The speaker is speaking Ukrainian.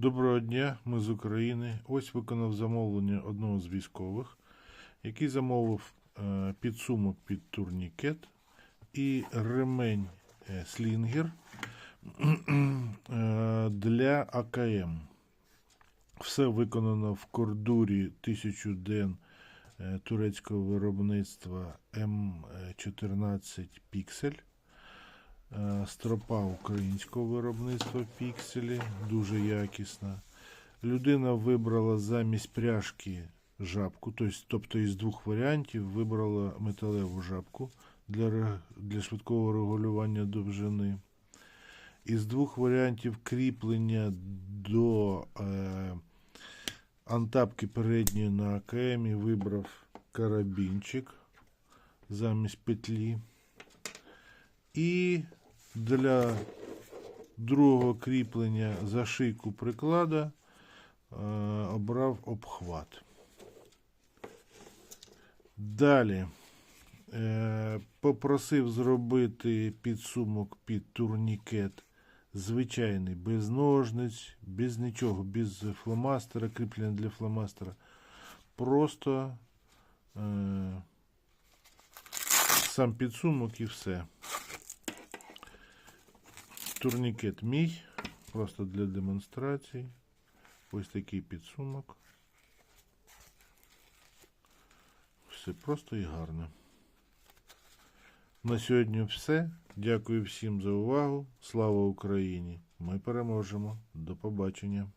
Доброго дня, ми з України. Ось виконав замовлення одного з військових, який замовив е, підсумок під турнікет і ремень е, слінгер е, для АКМ. Все виконано в кордурі 1000 ден турецького виробництва М14 Піксель. Е, Стропа українського виробництва пікселі, дуже якісна. Людина вибрала замість пряжки жабку, тобто, тобто із двох варіантів вибрала металеву жабку для, для швидкого регулювання довжини. Із двох варіантів кріплення до е, антапки передньої на АКМ вибрав карабінчик замість петлі. І для другого кріплення за шийку приклада е, обрав обхват. Далі е, попросив зробити підсумок під турнікет звичайний, без ножниць, без нічого, без фломастера, кріплення для фломастера. Просто е, сам підсумок і все. Турнікет мій, просто для демонстрації. Ось такий підсумок. Все просто і гарно. На сьогодні все. Дякую всім за увагу. Слава Україні! Ми переможемо. До побачення.